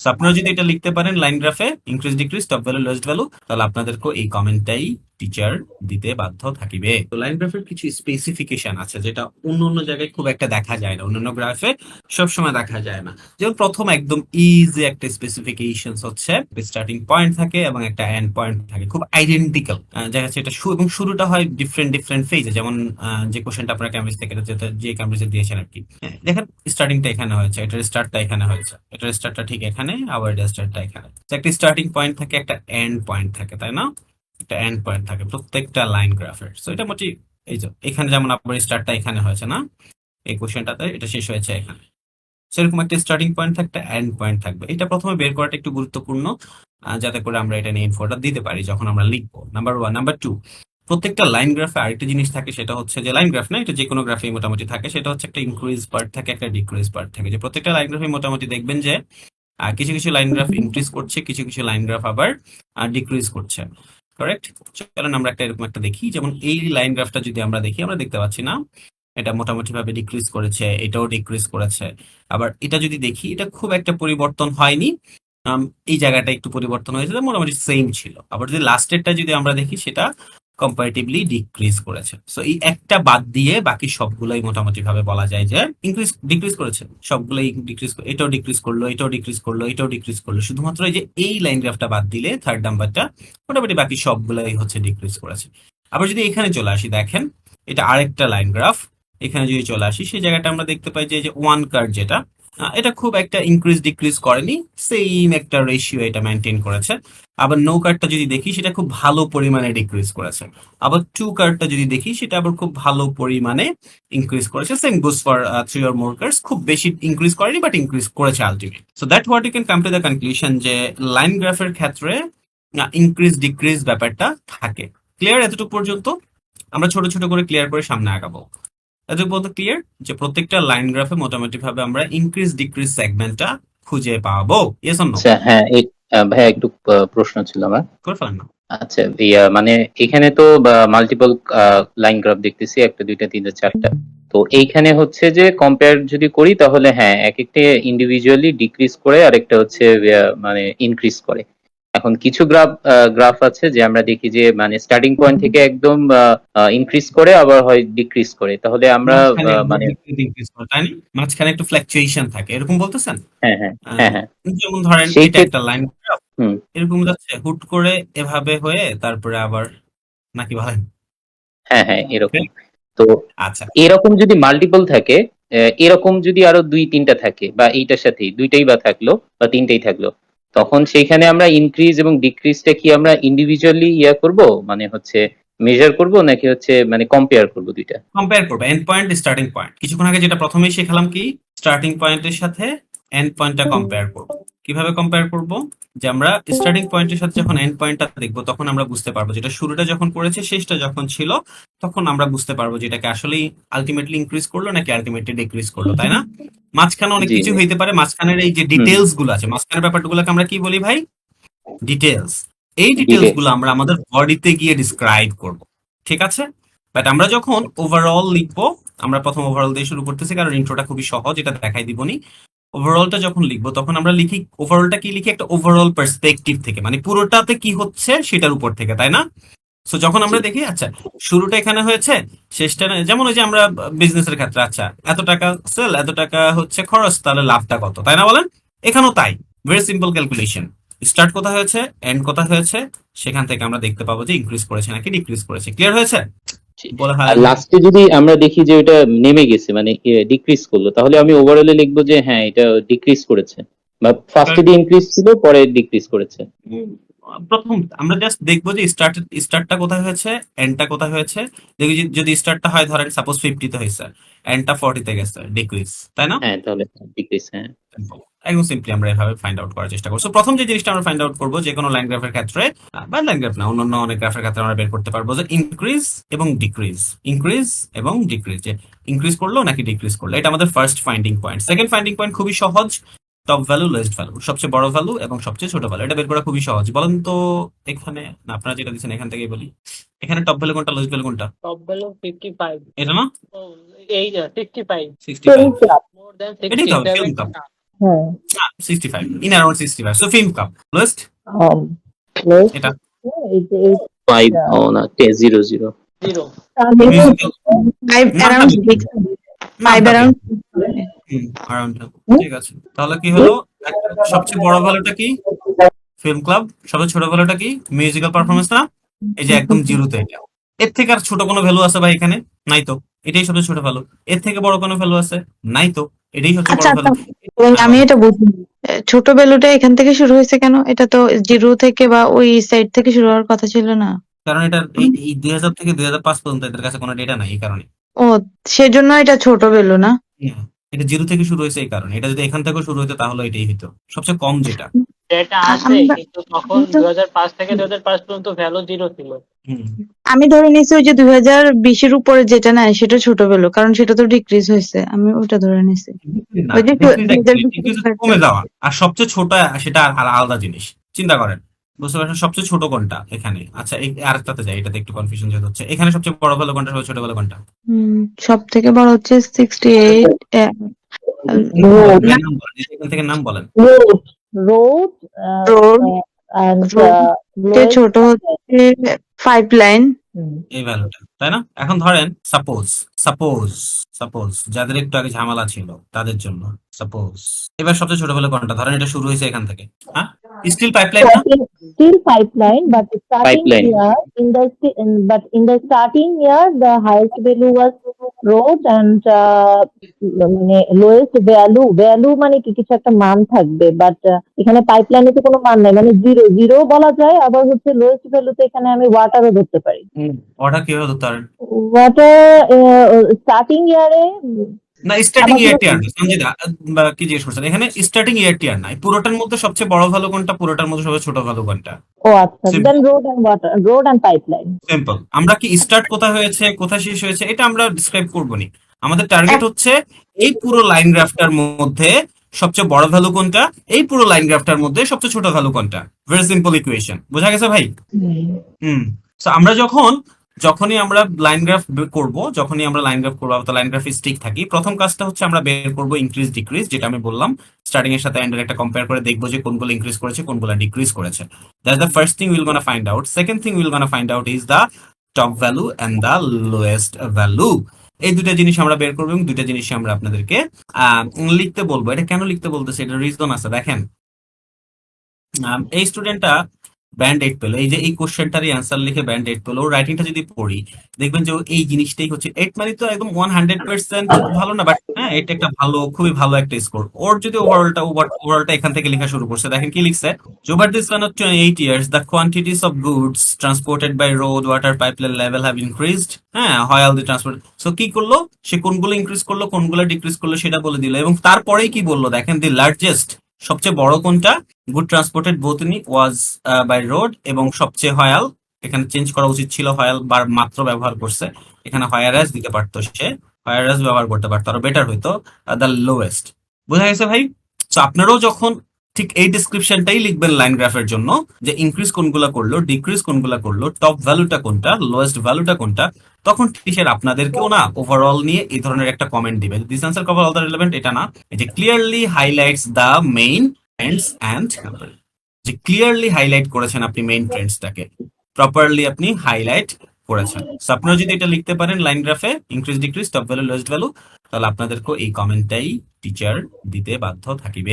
আপনারা যদি এটা লিখতে পারেন লাইন গ্রাফে increase decrease top value lowest value তাহলে আপনাদেরকে এই কমেন্টটাই টিচার দিতে বাধ্য থাকিবে। তো লাইন গ্রাফের কিছু স্পেসিফিকেশন আছে যেটা অন্য অন্য জায়গায় খুব একটা দেখা যায় না। অন্যান্য গ্রাফে সবসময় দেখা যায় না। যেমন প্রথম একদম ইজি একটা স্পেসিফিকেশন হচ্ছে স্টার্টিং পয়েন্ট থাকে এবং একটা এন্ড পয়েন্ট থাকে। খুব আইডেন্টিক্যাল দেখা যাচ্ছে এটা এবং শুরুটা হয় ডিফারেন্ট ডিফারেন্ট ফেজে যেমন যে কোশ্চেনটা আপনারা ক্যাম্ব্রিজ থেকে যে ক্যাম্ব্রিজে দিয়েছেন আর কি। হ্যাঁ, দেখেন স্টার্টিংটা এখানে হয়েছে এটার স্টার্টটা এখানে হয়েছে। এটার স্টার্টটা ঠিক এখানে আবার এটার স্টার্টটা এখানে। একটা স্টার্টিং পয়েন্ট থাকে একটা এন্ড পয়েন্ট থাকে তাই না? একটা এন্ড পয়েন্ট থাকে প্রত্যেকটা লাইন গ্রাফের সো এটা মোটামুটি এই যে, এখানে যেমন আপনার স্টার্টটা এখানে হয়েছে না, এই কোশ্চেনটাতে এটা শেষ হয়েছে এখানে। সেরকম একটা স্টার্টিং পয়েন্ট থাকবে এন্ড পয়েন্ট থাকবে। এটা প্রথমে বের করাটা একটু গুরুত্বপূর্ণ যাতে করে আমরা এটা নিয়ে ইনফোটা দিতে পারি যখন আমরা লিখব। নাম্বার ওয়ান নাম্বার টু প্রত্যেকটা লাইন গ্রাফে আরেকটা জিনিস থাকে, সেটা হচ্ছে যে লাইন গ্রাফ না, এটা যে কোনো গ্রাফে মোটামুটি থাকে, সেটা হচ্ছে একটা ইনক্রিজ পার্ট থাকে, একটা ডিক্রিজ পার্ট থাকে। যে প্রত্যেকটা লাইন গ্রাফে মোটামুটি দেখবেন যে কিছু কিছু লাইন গ্রাফ ইনক্রিজ করছে, কিছু কিছু লাইন গ্রাফ আবার ডিক্রিজ করছে। কারেক্ট চলেন আমরা একটা এরকম একটা দেখি, যেমন এই লাইন গ্রাফটা যদি আমরা দেখি, আমরা দেখতে পাচ্ছি না, এটা মোটামুটি ভাবে ডিক্রিজ করেছে, এটাও ডিক্রিজ করেছে। আবার এটা যদি দেখি, এটা খুব একটা পরিবর্তন হয়নি। এই জায়গাটা একটু পরিবর্তন হয়েছিল মোটামুটি সেম ছিল। আবার যদি লাস্টেরটা যদি আমরা দেখি, সেটা কম্পারেটিভলি ডিক্রিজ করেছে। সো এই একটা বাদ দিয়ে বাকি সবগুলোই মোটামুটি ভাবে বলা যায় যে ইনক্রিজ ডিক্রিজ করেছে। সবগুলোই ডিক্রিজ এটাও ডিক্রিজ করল, এটাও ডিক্রিজ করল, এটাও ডিক্রিজ করল। শুধুমাত্র এই যে এই লাইন গ্রাফটা বাদ দিলে থার্ড নাম্বারটা মোটামুটি বাকি সবগুলোই হচ্ছে ডিক্রিজ করেছে। আবার যদি এখানে চলে আসি, দেখেন, এটা আরেকটা লাইন গ্রাফ এখানে যদি চলে আসি, সেই জায়গাটা আমরা দেখতে পাই যে ওয়ান কার্ড যেটা এটা খুব একটা ইনক্রিজ ডিক্রিজ করেনি। সেম একটা রেশিও এটা মেনটেন করেছে। আবার নো কার্ডটা যদি দেখি, সেটা খুব ভালো পরিমাণে ডিক্রিজ করেছে। আবার টু কার্ডটা যদি দেখি, সেটা আবার খুব ভালো পরিমাণে ইনক্রিজ করেছে। Same goes for three or more cards খুব বেশি ইনক্রিজ করেনি বাট ইনক্রিজ করেছে ultimate so that what you can come to the conclusion যে লাইন গ্রাফের ক্ষেত্রে ইনক্রিজ ডিক্রিজ ব্যাপারটা থাকে। ক্লিয়ার এতটুকু পর্যন্ত? আমরা ছোট ছোট করে ক্লিয়ার করে সামনে আগাবো। এতটুকু পর্যন্ত ক্লিয়ার যে প্রত্যেকটা লাইন গ্রাফে মোটামুটি ভাবে আমরা ইনক্রিজ ডিক্রিজ সেগমেন্টটা খুঁজে পাবো। ইয়েস অর নো আচ্ছা হ্যাঁ ভাইয়া একটু প্রশ্ন ছিল আমার। করে ফেলেন না আচ্ছা এই, মানে এখানে তো মাল্টিপল লাইন গ্রাফ দেখতেছি একটা দুইটা তিনটা চারটা। তো এইখানে হচ্ছে যে কম্পেয়ার যদি করি তাহলে হ্যাঁ এক একটা ইন্ডিভিজুয়ালি ডিক্রিজ করে আরেকটা হচ্ছে আহ, মানে ইনক্রিজ করে। এখন কিছু গ্রাফ গ্রাফ আছে যে আমরা দেখি যে মানে স্টার্টিং পয়েন্ট থেকে একদম ইনক্রিজ করে আবার হয় ডিক্রিজ করে। তাহলে আমরা মানে decrease করে, তাই না? মাঝখানে একটু ফ্লাকচুয়েশন থাকে। এরকম বলতেছেন? হ্যাঁ হ্যাঁ হ্যাঁ হ্যাঁ। যেমন ধরেন এটা একটা লাইন হুম। এরকম যাচ্ছে হুট করে এভাবে হয়ে তারপরে আবার নাকি বলেন? হ্যাঁ হ্যাঁ এরকম। তো আচ্ছা। এরকম যদি মাল্টিপল থাকে এরকম যদি আরও দুই তিনটা থাকে বা এইটার সাথেই দুইটাই বা থাকল বা তিনটাই থাকল তখন সেইখানে আমরা ইনক্রিজ এবং ডিক্রিজটা কি আমরা ইন্ডিভিজুয়ালি ইয়া করব? মানে হচ্ছে মেজার করব নাকি হচ্ছে মানে কম্পেয়ার করব দুইটা? কম্পেয়ার করব এন্ড পয়েন্ট স্টার্টিং পয়েন্ট কিছুক্ষণ আগে যেটা প্রথমেই শেখালাম কি? স্টার্টিং পয়েন্টের সাথে এন্ড পয়েন্টটা কম্পেয়ার করব। কীভাবে কম্পেয়ার করব? যে আমরা স্টার্টিং পয়েন্টের সাথে যখন এন্ড পয়েন্টটা দেখব তখন আমরা বুঝতে পারব যেটা শুরুটা যখন করেছে শেষটা যখন ছিল তখন আমরা বুঝতে পারব যে এটাকে আসলেই আলটিমেটলি ইনক্রিজ করল নাকি আলটিমেটলি ডিক্রিজ করল তাই না? মাঝখানে অনেক কিছু হইতে পারে মাঝখানের এই যে ডিটেলসগুলো আছে মাঝখানের ব্যাপারগুলোকে আমরা কি বলি ভাই? ডিটেলস এই ডিটেলসগুলো আমরা আমাদের বডিতে গিয়ে ডিসক্রাইব করব ঠিক আছে? বাট আমরা যখন ওভারঅল লিখব আমরা প্রথম ওভারঅল দিয়ে শুরু করতেছি কারণ ইন্ট্রোটা খুবই সহজ এটা দেখাই দিবনি। ওভারঅলটা যখন লিখব তখন আমরা লিখি ওভারঅলটা কি লিখি? একটা ওভারঅল পার্সপেক্টিভ থেকে। মানে পুরোটাতে কি হচ্ছে সেটার উপর থেকে তাই না? সো যখন আমরা দেখি আচ্ছা শুরুটা এখানে হয়েছে শেষটা যেমন ওই যে আমরা বিজনেসের ক্ষেত্রে আচ্ছা এত টাকা সেল এত টাকা হচ্ছে খরচ তাহলে লাভটা কত? তাই না বলেন? এখানেও তাই। ভেরি সিম্পল ক্যালকুলেশন স্টার্ট কোথায় হয়েছে? এন্ড কোথায় হয়েছে? সেখান থেকে আমরা দেখতে পাবো যে ইনক্রিজ করেছে নাকি ডিক্রিজ করেছে। ক্লিয়ার হয়েছে? হয় লাস্টে যদি আমরা দেখি যে ওটা নেমে গেছে মানে ডিক্রিজ করল তাহলে আমি ওভারঅলে লিখব যে হ্যাঁ এটা ডিক্রিজ করেছে। বা ফার্স্টে দিয়ে ইনক্রিজ ছিল পরে ডিক্রিজ করেছে। প্রথম আমরা জাস্ট দেখব যে স্টার্ট স্টার্টটা কোথায় হয়েছে এন্ডটা কোথায় হয়েছে। দেখি যদি স্টার্টটা হয় ধরেন সাপোজ ফিফটিতে হয়েছে এন্ডটা ফর্টিতে গেছে ডিক্রিজ তাই না? হ্যাঁ তাহলে ডিক্রিজ হ্যাঁ। একদম সিম্পলি আমরা এভাবে ফাইন্ড আউট করার চেষ্টা করব। প্রথম যে জিনিসটা আমরা ফাইন্ড আউট করব যে কোনো লাইন গ্রাফের ক্ষেত্রে বা লাইন গ্রাফ না অন্যান্য অনেক গ্রাফের ক্ষেত্রে আমরা বের করতে পারব যে ইনক্রিজ এবং ডিক্রিজ ইনক্রিজ এবং ডিক্রিজ যে ইনক্রিজ করল নাকি ডিক্রিজ করল। এটা আমাদের first finding point second finding point খুবই সহজ টপ ভ্যালু লোয়েস্ট ভ্যালু সবচেয়ে বড় ভ্যালু এবং সবচেয়ে ছোট ভ্যালু এটা বের করা খুবই সহজ। বলেন তো এখানে না আপনারা যেটা দিচ্ছেন এখান থেকেই বলি। এখানে টপ ভ্যালু কোনটা লোয়েস্ট ভ্যালু কোনটা? Top value 55. এটা না? এই age uh, 65. Sixty five More than এটাই তো হবে, 67. সেরকম তো। হ্যাঁ sixty five in around sixty five so film cup lowest এটা ফাইভ না জিরো জিরো ঠিক আছে। তাহলে কি হলো? সবচেয়ে বড় ভ্যালুটা কি? ফিল্ম ক্লাব সবচেয়ে ছোট ভ্যালুটা কি? মিউজিক্যাল পারফরমেন্স না? এই যে একদম জিরোতে এটা। এর থেকে আর ছোট কোনো ভ্যালু আছে ভাই এখানে? নাই তো। এটাই সবচেয়ে ছোট ভ্যালু এর থেকে বড় কোনো ভ্যালু আছে? নাই তো। এটাই হচ্ছে আচ্ছা আমি এটা বুঝি ছোট বেলুটা এখান থেকে শুরু হয়েছে কেন? এটা তো জিরো থেকে বা ওই সাইড থেকে শুরু হওয়ার কথা ছিল না। কারণ এটা এই- এই দুই হাজার থেকে দুই হাজার পাঁচ পর্যন্ত এদের কাছে কোনো ডেটা নাই এই কারণে। ও সেজন্য এটা ছোট বেলু না? হ্যাঁ, এটা জিরো থেকে শুরু হয়েছে এই কারণে। এটা যদি এখান থেকে শুরু হতো তাহলে এটাই হতো সবচেয়ে কম যেটা। যেটা আছে কিন্তু তখন দুই হাজার পাঁচ থেকে দুই হাজার পাঁচ পর্যন্ত ভ্যালু জিরো ছিল। আমি ধরে নিয়েছি ওই যে দুই হাজার বিশের উপরে যেটা নেয় সেটা ছোট বেলু কারণ সেটা তো ডিক্রিজ হয়েছে। আমি ওটা ধরে নিয়েছি। ওই যে কমে যাওয়া। আর সবচেয়ে ছোট সেটা আর আলাদা জিনিস। চিন্তা করেন বুঝতে পারছেন? সবচেয়ে ছোট কোনটা এখানে? আচ্ছা এই আরেকটাতে যাই এটাতে একটু কনফিউশন যেহেতু হচ্ছে। এখানে সবচেয়ে বড় ভালো কোনটা সবচেয়ে ছোট ভালো কোনটা? সব থেকে বড় হচ্ছে সিক্সটি এইট road, নাম বলেন এখান থেকে নাম বলেন। Road, road, uh, and Road. uh, road. ছোট হচ্ছে ফাইভ লাইন এই ভ্যালুটা তাই না? এখন ধরেন সাপোজ সাপোজ সাপোজ যাদের একটু আগে ঝামেলা ছিল তাদের জন্য সাপোজ এবার সবচেয়ে ছোট বলে কোনটা? ধরেন এটা শুরু হয়েছে এখান থেকে হ্যাঁ? স্টিল পাইপলাইন না Starting- Still pipeline, but starting Pipeline. year in the in, but in the starting year the highest value was road and uh, মানে lowest value value মানে কি কিছু একটা মান থাকবে বাট এখানে পাইপলাইনে তো কোনো মান নাই মানে জিরো জিরো বলা যায় আবার হচ্ছে লোয়েস্ট ভ্যালুতে এখানে আমি ওয়াটারও ধরতে পারি অর্ডার কীভাবে ধরতে পারেন ওয়াটার স্টার্টিং ইয়ারে না স্টার্টিং আমাকে- ইয়ার টিয়ার সঞ্জিদা বা কি জিজ্ঞেস করছেন? এখানে স্টার্টিং ইয়ার টিয়ার নাই। পুরোটার মধ্যে সবচেয়ে বড় ভালো কোনটা? পুরোটার মধ্যে সবচেয়ে ছোট ভালো কোনটা? ও আচ্ছা। Then road and water road and pipeline simple আমরা কি স্টার্ট কোথায় হয়েছে কোথায় শেষ হয়েছে এটা আমরা ডিসক্রাইব করব নি আমাদের টার্গেট হচ্ছে এই পুরো লাইন গ্রাফটার মধ্যে সবচেয়ে বড় ভ্যালু কোনটা এই পুরো লাইন গ্রাফটার মধ্যে সবচেয়ে ছোট ভ্যালু কোনটা। ভেরি সিম্পল ইকুয়েশন বোঝা গেছে ভাই? হুম। আমরা যখন যখনই আমরা লাইন গ্রাফ করব, যখনই আমরা লাইন গ্রাফ করব লাইন গ্রাফে স্টিক থাকি। প্রথম কাজটা হচ্ছে আমরা বের করব ইনক্রিজ ডিক্রিজ যেটা আমি বললাম। স্টার্টিং এর সাথে এন্ডের একটা কম্পেয়ার করে দেখব যে কোনগুলো ইনক্রিজ করেছে, কোনগুলো ডিক্রিজ করেছে। That's the first thing will gonna find out second thing will gonna find out is the top value and the lowest value এই দুটা জিনিস আমরা বের করব এবং দুটা জিনিস আমরা আপনাদেরকে লিখতে বলব। এটা কেন লিখতে বলতেছে? এটা রিজন আছে। দেখেন এই স্টুডেন্টটা ব্যান্ড এইট পেল। এই যে এই কোশ্চেনটারই অ্যান্সার লিখে ব্যান্ড এইট পেল। ওর রাইটিংটা যদি পড়ি, দেখবেন যে এই জিনিসটাই হচ্ছে এইট মানে তো একদম ওয়ান হান্ড্রেড পার্সেন্ট ভালো না বাট হ্যাঁ এটা একটা ভালো, খুবই ভালো একটা স্কোর ওর যদি ওভারঅলটা ওভারঅলটা এখান থেকে লেখা শুরু করছে, দেখেন কি লিখছে? Over this one of eight years the quantities of goods transported by road water pipeline level have increased হ্যাঁ হয় অল দি ট্রান্সপোর্ট সো কি করল? সে কোনগুলো ইনক্রিজ করল, কোনগুলো ডিক্রিজ করল, সেটা বলে দিল। এবং তারপরেই কি বলল? দেখেন দি লার্জেস্ট সবচেয়ে বড় কোনটা? গুড ট্রান্সপোর্টেড বোতনি ওয়াজ বাই রোড এবং সবচেয়ে হয়াল এখানে চেঞ্জ করা উচিত ছিল হয়াল বার মাত্র ব্যবহার করছে। এখানে হয়ারাস দিতে পারতো সে। হয়ারাস ব্যবহার করতে পারতো, আরও বেটার হইতো দ্য লোয়েস্ট বোঝা গেছে ভাই? তো আপনারাও যখন ঠিক এই ডিসক্রিপশনটাই লিখবেন লাইন গ্রাফের জন্য, যে ইনক্রিজ কোনগুলা করল ডিক্রিজ কোনগুলা করল টপ ভ্যালুটা কোনটা লোয়েস্ট ভ্যালুটা কোনটা, তখন টিচার আপনাদেরকেও না ওভারঅল নিয়ে এই ধরনের একটা কমেন্ট দিবে। This answer cover all the relevant এটা না। যে clearly highlights the main trends and যে ক্লিয়ারলি হাইলাইট করেছেন আপনি মেইন ট্রেন্ডসটাকে প্রপারলি আপনি হাইলাইট করেছেন। সো আপনারা যদি এটা লিখতে পারেন লাইন গ্রাফে increase decrease top value lowest value তাহলে আপনাদেরকে এই কমেন্টটাই টিচার দিতে বাধ্য থাকিবে।